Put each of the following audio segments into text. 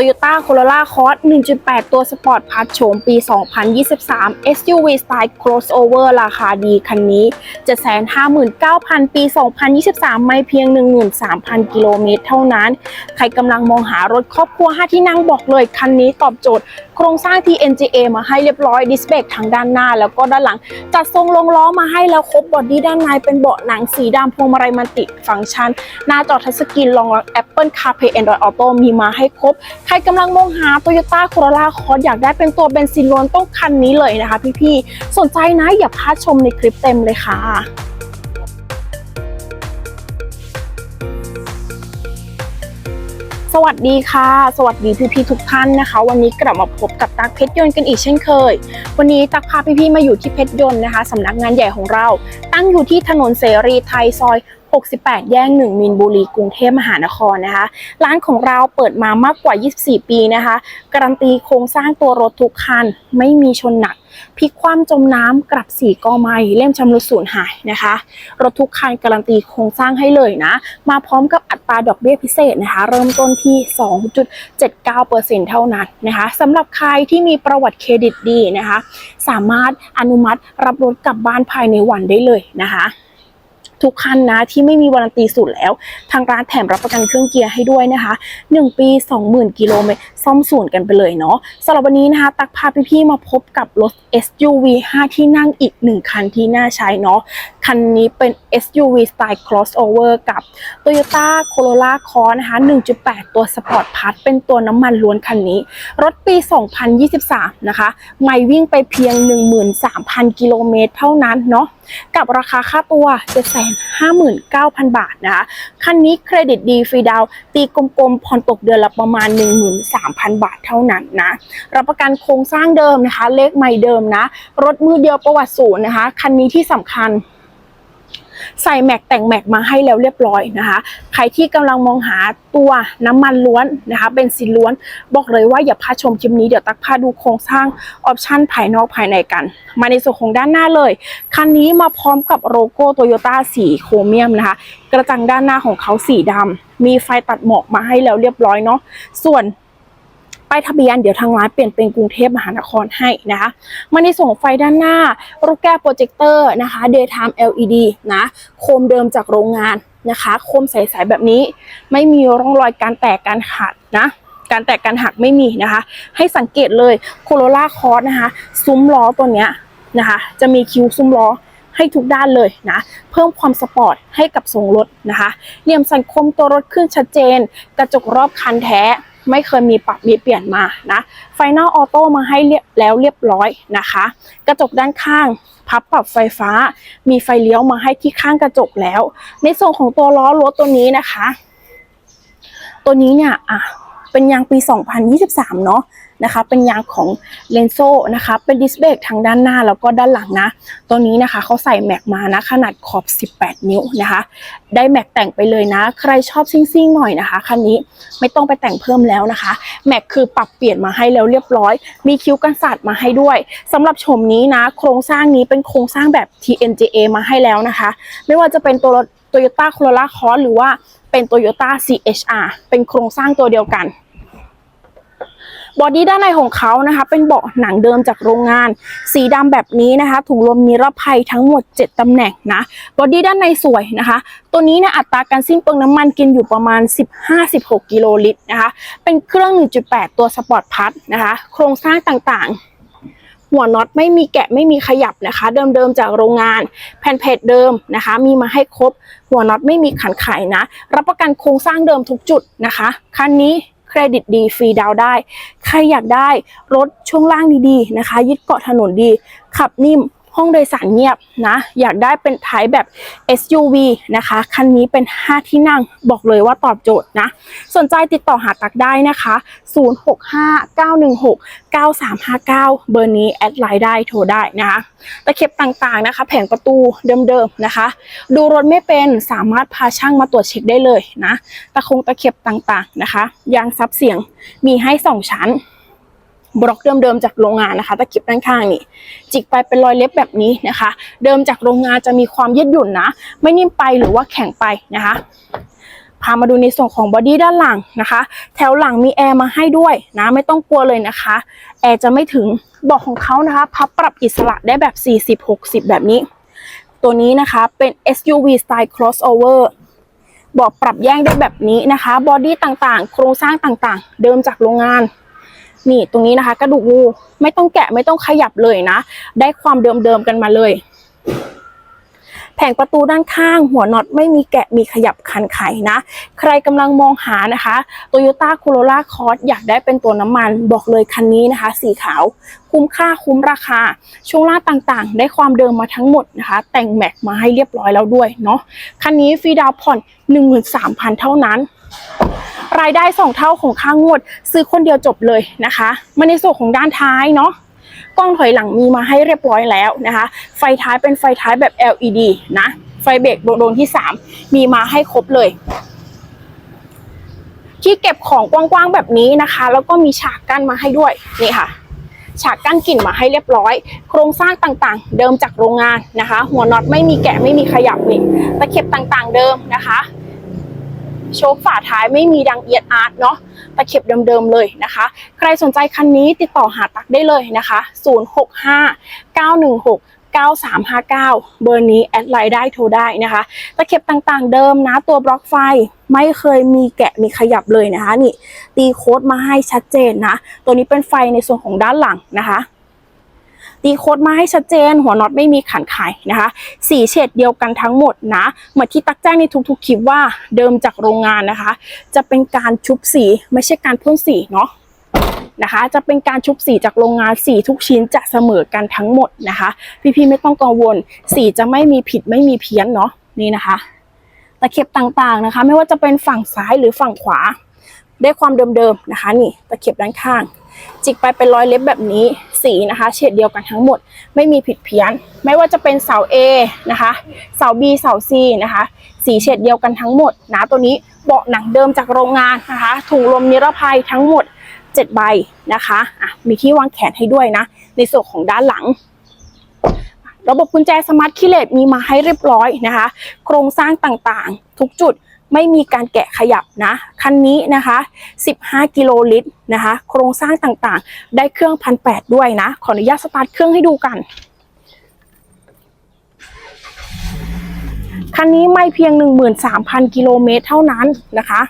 Toyota Corolla Cross 1.8 ตัวสปอร์ตพัทโฉมปี 2023 SUV สไตล์ crossover ราคาดีคันนี้ 759,000 ปี 2023 ไม่เพียง 13,000 กิโลเมตรเท่านั้น ใครกำลังมองหารถครอบครัว 5 ที่นั่งบอกเลย คันนี้ตอบโจทย์ โครงสร้างที่ NGA มาให้เรียบร้อยดิสเบรกทางด้านหน้า แล้วก็ด้านหลัง จัดทรงลงล้อมาให้แล้วครบบอดี้ด้านในเป็นเบาะหนังสีดำพวงมาลัยมัลติฟังก์ชัน หน้าจอทัชสกรีนรองรับ Apple CarPlay Android Auto มีมาให้ครบใครกำลังมองหา Toyota Corolla Cross อยากได้เป็นตัวเบนซินล้วนต้องคันนี้เลยนะคะพี่ๆ สนใจนะอย่าพลาดชมในคลิปเต็มเลยค่ะสวัสดีค่ะ สวัสดีพี่ๆทุกท่านนะคะ วันนี้กลับมาพบกับตักเพชรยนต์กันอีกเช่นเคย วันนี้ตักพาพี่ๆมาอยู่ที่เพชรยนต์นะคะสำนักงานใหญ่ของเรา ตั้งอยู่ที่ถนนเสรีไทยซอย 68 แยก1มินบุรีกรุงเทพมหานครนะคะ ร้านของเราเปิดมามากกว่า 24 ปีนะคะ การันตีโครงสร้างตัวรถทุกคัน ไม่มีชนหนักพลิกคว่ำจมน้ำกลับสีกอไม้เล่มชำรุดสูญหายนะคะ รถทุกคันการันตีโครงสร้างให้เลยนะ มาพร้อมกับอัตราดอกเบี้ยพิเศษนะคะ เริ่มต้นที่ 2.79%เท่านั้นนะคะสำหรับใครที่มีประวัติเครดิตดีนะคะ สามารถอนุมัติรับรถกลับบ้านภายในวันได้เลยนะคะ ทุกคันนะที่ไม่มีวารันตีสูตรแล้ว ทางร้านแถมรับประกันเครื่องเกียร์ให้ด้วยนะคะ 1 ปี 20,000 กิโลเมตรซ่อมศูนย์กันไปเลยเนาะสำหรับวันนี้นะคะ ตักพาพี่ๆมาพบกับรถ SUV 5 ที่นั่งอีก 1 คันที่น่าใช้เนาะคันนี้เป็น SUV สไตล์ crossover กับ Toyota Corolla Cross นะคะ 1.8 ตัว Sport Plus เป็นตัวน้ำมันล้วนคันนี้ รถปี 2023 นะคะ ไม่วิ่งไปเพียง 13,000 กิโลเมตรเท่านั้นเนาะ กับราคาค่าตัว 759,000 บาทนะคะ คันนี้เครดิตดีฟรีดาวตีกลมๆผ่อนตกเดือนละประมาณ 13,000 บาทเท่านั้นนะ รับประกันโครงสร้างเดิมนะคะ เลขไม่เดิมนะ รถมือเดียวประวัติศูนย์นะคะ คันนี้ที่สำคัญ ใส่แม็กแต่งแม็กมาให้แล้วเรียบร้อยนะคะ ใครที่กำลังมองหาตัวน้ำมันล้วนนะคะเป็นสินล้วน บอกเลยว่าอย่าพลาดชมคลิปนี้เดี๋ยวตักพาดูโครงสร้างออปชันภายนอกภายในกัน มาในส่วนของด้านหน้าเลย คันนี้มาพร้อมกับโลโก้โตโยต้าสีโครเมียมนะคะ กระจังด้านหน้าของเขาสีดำมีไฟตัดหมอกมาให้แล้วเรียบร้อยเนาะส่วน ป้ายทะเบียนเดี๋ยวทางร้านเปลี่ยนเป็นกรุงเทพมหานครให้นะคะมาในส่วนของไฟด้านหน้ารูปแก้วโปรเจคเตอร์นะคะ daytime LED นะโคมเดิมจากโรงงานนะคะโคมใสๆแบบนี้ ไม่มีร่องรอยการแตกการหักนะการแตกการหักไม่มีนะคะ ให้สังเกตเลยโคโรล่าคอร์สนะคะ ซุ้มล้อตัวเนี้ยนะคะ จะมีคิ้วซุ้มล้อให้ทุกด้านเลยนะ เพิ่มความสปอร์ตให้กับทรงรถนะคะเหลี่ยมสันคมตัวรถขึ้นชัดเจน กระจกรอบคันแท้ ไม่เคยมีปรับมีเปลี่ยนมานะไฟนอลออโต้มาให้เรียบแล้วเรียบร้อยนะคะ กระจกด้านข้าง พับปรับไฟฟ้า มีไฟเลี้ยวมาให้ที่ข้างกระจกแล้ว ในส่วนของตัวล้อรถตัวนี้นะคะ ตัวนี้เนี่ยอะ เป็นยางปี 2023 เนาะนะคะ เป็นยางของเลนโซนะคะ เป็นดิสเบรกทางด้านหน้าแล้วก็ด้านหลังนะ ตัวนี้นะคะเขาใส่แม็กมานะ ขนาดขอบ 18 นิ้วนะคะ ได้แม็กแต่งไปเลยนะ ใครชอบซิ่งๆหน่อยนะคะ คันนี้ไม่ต้องไปแต่งเพิ่มแล้วนะคะ แม็กคือปรับเปลี่ยนมาให้แล้วเรียบร้อย มีคิ้วกันศาสตร์มาให้ด้วยสำหรับโฉมนี้นะ โครงสร้างนี้เป็นโครงสร้างแบบ TNGA มาให้แล้วนะคะ ไม่ว่าจะเป็นตัวรถ Toyota Corolla Cross หรือว่า เป็น Toyota CHR เป็นโครงสร้างตัวเดียวกัน บอดี้ด้านในของเขานะคะ เป็นเบาะหนังเดิมจากโรงงาน สีดำแบบนี้นะคะ ถุงลมนิรภัยทั้งหมด 7ตำแหน่งนะ บอดี้ด้านในสวยนะคะ ตัวนี้เนี่ยอัตราการสิ้นเปลืองน้ำมันกินอยู่ประมาณ 15-16 กิโลลิตรนะคะ เป็นเครื่อง 1.8 ตัวสปอร์ตพัทนะคะ โครงสร้างต่างๆ หัวน็อตไม่มีแกะไม่มีขยับนะคะ เดิมๆจากโรงงานแผ่นเพจเดิมนะคะ มีมาให้ครบหัวน็อตไม่มีขันไขนะ รับประกันโครงสร้างเดิมทุกจุดนะคะคันนี้เครดิตดีฟรีดาวได้ ใครอยากได้รถช่วงล่างดีๆนะคะ ยึดเกาะถนนดี ขับนิ่ม ห้องโดยสารเงียบนะ อยากได้เป็นไทยแบบ SUV นะคะ คันนี้เป็น 5 ที่นั่งบอกเลยว่าตอบโจทย์นะ สนใจติดต่อหาตักได้นะคะ 0659169359 เบอร์นี้แอดไลน์ได้โทรได้นะคะตะเข็บต่างๆนะคะ แผงประตูเดิมๆนะคะ ดูรถไม่เป็นสามารถพาช่างมาตรวจเช็คได้เลยนะ ตะคงตะเข็บต่างๆนะคะ ยางซับเสียงมีให้สองชั้น บล็อกเดิมๆจากโรงงานนะคะตะเข็บด้านข้างนี่จิกไปเป็นรอยเล็บแบบนี้นะคะ เดิมจากโรงงานจะมีความยืดหยุ่นนะ ไม่นิ่มไปหรือว่าแข็งไปนะคะพามาดูในส่วนของบอดี้ด้านหลังนะคะ แถวหลังมีแอร์มาให้ด้วยนะไม่ต้องกลัวเลยนะคะ แอร์จะไม่ถึงเบอกของเขานะคะ พับปรับอิสระได้แบบ 40-60 แบบนี้ ตัวนี้นะคะเป็น SUV style crossover เบอกปรับแยกได้แบบนี้นะคะ บอดี้ต่างๆ โครงสร้างต่างๆ เดิมจากโรงงาน นี่ตรงนี้นะคะ กระดูกงูไม่ต้องแกะไม่ต้องขยับเลยนะ ได้ความเดิมๆกันมาเลย แผงประตูด้านข้างหัวน็อตไม่มีแกะมีขยับคันไขนะ ใครกำลังมองหานะคะ Toyota Corolla Cross อยากได้เป็นตัวน้ำมันบอกเลยคันนี้นะคะ สีขาว คุ้มค่าคุ้มราคา ช่วงล่างต่างๆ ได้ความเดิมมาทั้งหมดนะคะ แต่งแม็กมาให้เรียบร้อยแล้วด้วยเนาะคันนี้ฟรีดาวน์ผ่อน 13,000 เท่านั้น รายได้2เท่าของค่างวด ซื้อคนเดียวจบเลยนะคะ มาในส่วนของด้านท้ายเนาะกล้องถอยหลังมีมาให้เรียบร้อยแล้วนะคะ ไฟท้ายเป็นไฟท้ายแบบ LED นะ ไฟเบรกโดนที่ 3 มีมาให้ครบเลย ที่เก็บของกว้างๆแบบนี้นะคะ แล้วก็มีฉากกั้นมาให้ด้วยนี่ค่ะ ฉากกั้นกลิ่นมาให้เรียบร้อย โครงสร้างต่างๆ เดิมจากโรงงานนะคะ หัวน็อตไม่มีแกะไม่มีขยับนี่ตะเข็บต่างๆ เดิมนะคะ โชคฝาท้ายไม่มีดังเอียดอาร์ตเนาะตะเข็บเดิมๆเลยนะคะ ใครสนใจคันนี้ติดต่อหาตักได้เลยนะคะ 065 916 9359 เบอร์นี้แอดไลน์ได้โทรได้นะคะ ตะเข็บต่างๆเดิมนะตัวบล็อกไฟไม่เคยมีแกะมีขยับเลยนะคะ นี่ตีโค้ดมาให้ชัดเจนนะ ตัวนี้เป็นไฟในส่วนของด้านหลังนะคะ ตีโค้ดมาให้ชัดเจน หัวน็อตไม่มีขันไขนะคะสีเฉดเดียวกันทั้งหมดนะเหมือนที่ตักแจ้งในทุกๆคลิปว่าเดิมจากโรงงานนะคะ จะเป็นการชุบสีไม่ใช่การพ่นสีเนาะนะคะจะเป็นการชุบสีจากโรงงานสีทุกชิ้นจะเสมอกันทั้งหมดนะคะ พี่ๆไม่ต้องกังวล สีจะไม่มีผิดไม่มีเพี้ยนเนาะนี่นะคะตะเข็บต่างๆนะคะ ไม่ว่าจะเป็นฝั่งซ้ายหรือฝั่งขวา ได้ความเดิมๆนะคะ นี่ตะเข็บด้านข้าง จิกไปเป็นรอยเล็บแบบนี้ สีนะคะ เฉดเดียวกันทั้งหมด ไม่มีผิดเพี้ยน ไม่ว่าจะเป็นเสา A นะคะเสา B เสา C นะคะ สีเฉดเดียวกันทั้งหมดนะตัวนี้เบาะหนังเดิมจากโรงงานนะคะถุงลมนิรภัยทั้งหมด 7 ใบนะคะอะมีที่วางแขนให้ด้วยนะ ในส่วนของด้านหลังระบบกุญแจสมาร์ทคีย์เลสมีมาให้เรียบร้อยนะคะ โครงสร้างต่างๆ ทุกจุด ไม่มีการแกะขยับนะคันนี้นะคะ 15 กิโลลิตรนะคะ โครงสร้างต่างๆ ได้เครื่องพันแด้วยนะ ขออนุญาตสตาร์ทเครื่องให้ดูกัน คันนี้ไม่เพียง 13,000 กิโลเมตรเท่านั้นนะคะ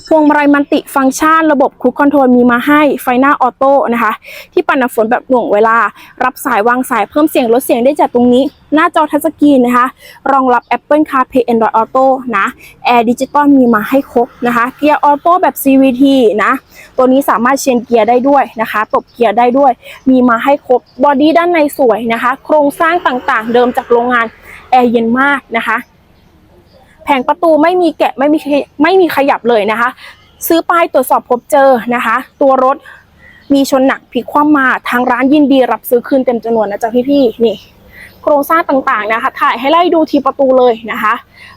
พ วงมาลัยมันติฟังก์ชัน ระบบครูคอนโทรลมีมาให้ไฟหน้าออโต้นะคะ ที่ปัดน้ำฝนแบบหน่วงเวลา รับสายวางสายเพิ่มเสียงลดเสียงได้จากตรงนี้ หน้าจอทัชสกรีนนะคะ รองรับ Apple CarPlay Android Auto นะแอร์ดิจิตอลมีมาให้ครบนะคะเกียร์ออโต้แบบ CVT นะตัวนี้สามารถเชนเกียร์ได้ด้วยนะคะ ตบเกียร์ได้ด้วย มีมาให้ครบบอดี้ด้านในสวยนะคะ โครงสร้างต่างๆ เดิมจากโรงงานแอร์เย็นมากนะคะ แผงประตูไม่มีแกะไม่มีไม่มีขยับเลยนะคะ ซื้อป้ายตรวจสอบพบเจอนะคะ ตัวรถมีชนหนักพลิกคว่ำมาทางร้านยินดีรับซื้อคืนเต็มจำนวนนะจ๊ะพี่ๆนี่ โครงสร้างต่างๆนะคะ ถ่ายให้ไล่ดูทีประตูเลยนะคะ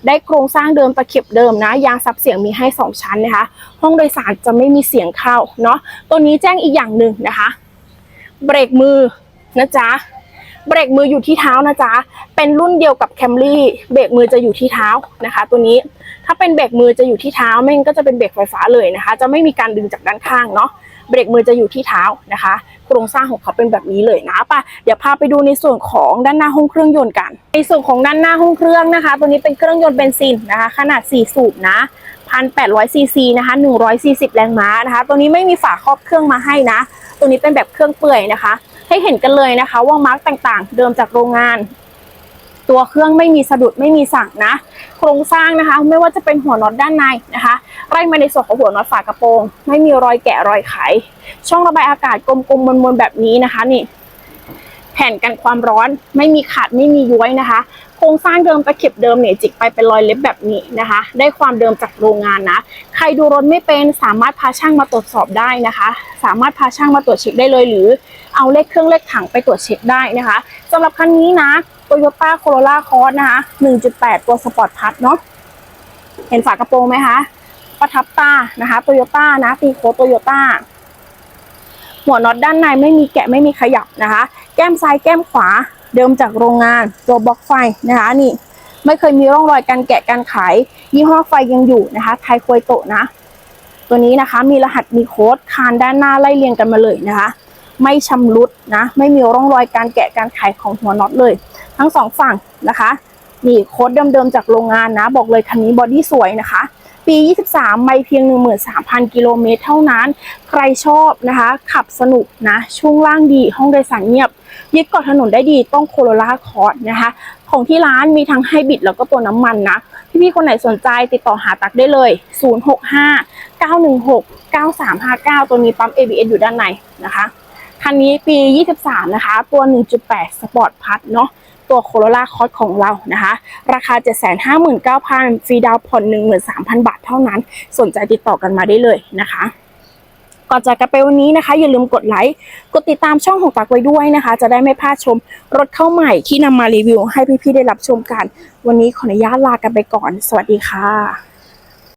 ได้โครงสร้างเดิมตะเข็บเดิมนะ ยางซับเสียงมีให้ 2 ชั้นนะคะ ห้องโดยสารจะไม่มีเสียงเข้าเนาะตัวนี้แจ้งอีกอย่างหนึ่งนะคะ เบรกมือนะจ๊ะ เบรกมืออยู่ที่เท้านะจ๊ะ เป็นรุ่นเดียวกับแคมรี่เบรกมือจะอยู่ที่เท้านะคะ ตัวนี้ถ้าเป็นเบรกมือจะอยู่ที่เท้าไม่งั้นก็จะเป็นเบรกไฟฟ้าเลยนะคะ จะไม่มีการดึงจากด้านข้างเนาะเบรกมือจะอยู่ที่เท้านะคะ โครงสร้างของเขาเป็นแบบนี้เลยนะป่ะเดี๋ยวพาไปดูในส่วนของด้านหน้าห้องเครื่องยนต์กัน ในส่วนของด้านหน้าห้องเครื่องนะคะ ตัวนี้เป็นเครื่องยนต์เบนซินนะคะ ขนาด 4 สูบนะ1,800ซีซีนะคะ140 แรงม้านะคะ ตัวนี้ไม่มีฝาครอบเครื่องมาให้นะ ตัวนี้เป็นแบบเครื่องเปื่อยนะคะ ให้เห็นกันเลยนะคะ ว่ามาร์กต่างๆ เดิมจากโรงงาน ตัวเครื่องไม่มีสะดุดไม่มีสั่งนะ โครงสร้างนะคะ ไม่ว่าจะเป็นหัวน็อตด้านในนะคะไล่มาในส่วนของหัวน็อตฝากระโปรง ไม่มีรอยแกะรอยไข ช่องระบายอากาศกลมๆมนๆแบบนี้นะคะนี่แผ่นกันความร้อนไม่มีขาดไม่มีย้วยนะคะ โครงสร้างเดิมตะเข็บเดิมเนี่ยจิกไปเป็นรอยเล็บแบบนี้นะคะ ได้ความเดิมจากโรงงานนะ ใครดูรถไม่เป็นสามารถพาช่างมาตรวจสอบได้นะคะ สามารถพาช่างมาตรวจเช็คได้เลยหรือ เอาเลขเครื่องเลขถังไปตรวจเช็คได้นะคะสำหรับคันนี้นะ Toyota Corolla Cross นะคะ 1.8 ตัวสปอร์ตพัทเนาะเห็นฝากระโปรงไหมคะประทับตานะคะโตโยต้านะตีโคโตโยต้าหัวน็อตด้านในไม่มีแกะไม่มีขยับนะคะ แก้มซ้ายแก้มขวาเดิมจากโรงงานตัวบล็อกไฟนะคะนี่ไม่เคยมีร่องรอยการแกะการขายยี่ห้อไฟยังอยู่นะคะไทยควยโตนะ ตัวนี้นะคะมีรหัสมีโค้ดคานด้านหน้าไล่เรียงกันมาเลยนะคะ ไม่ชำรุดนะ ไม่มีร่องรอยการแกะการขายของหัวน็อตเลย ทั้งสองฝั่งนะคะ นี่โค้ดเดิมๆจากโรงงานนะ บอกเลยคันนี้บอดี้สวยนะคะ ปี 23 ไม่เพียง 13,000 กิโลเมตรเท่านั้น ใครชอบนะคะ ขับสนุกนะ ช่วงล่างดี ห้องโดยสารเงียบ ยึดเกาะถนนได้ดี ต้องโคโรล่าคอร์ดนะคะ ของที่ร้านมีทั้งไฮบริดแล้วก็ตัวน้ำมันนะ พี่ๆคนไหนสนใจติดต่อหาตักได้เลย 065 916 9359 ตัวนี้ปั๊ม ABS อยู่ด้านในนะคะ คันนี้ปี 23 นะคะ ตัว 1.8 สปอร์ตพัทเนาะตัวโคโรล่าคอร์สของเรานะคะ ราคา 759,000ฟรีดาวน์ผ่อน 13,000 บาทเท่านั้น สนใจติดต่อกันมาได้เลยนะคะก่อนจากกันไปวันนี้นะคะ อย่าลืมกดไลค์กดติดตามช่องของตักไว้ด้วยนะคะ จะได้ไม่พลาดชมรถเข้าใหม่ที่นำมารีวิวให้พี่ๆได้รับชมกัน วันนี้ขออนุญาตลากันไปก่อน สวัสดีค่ะ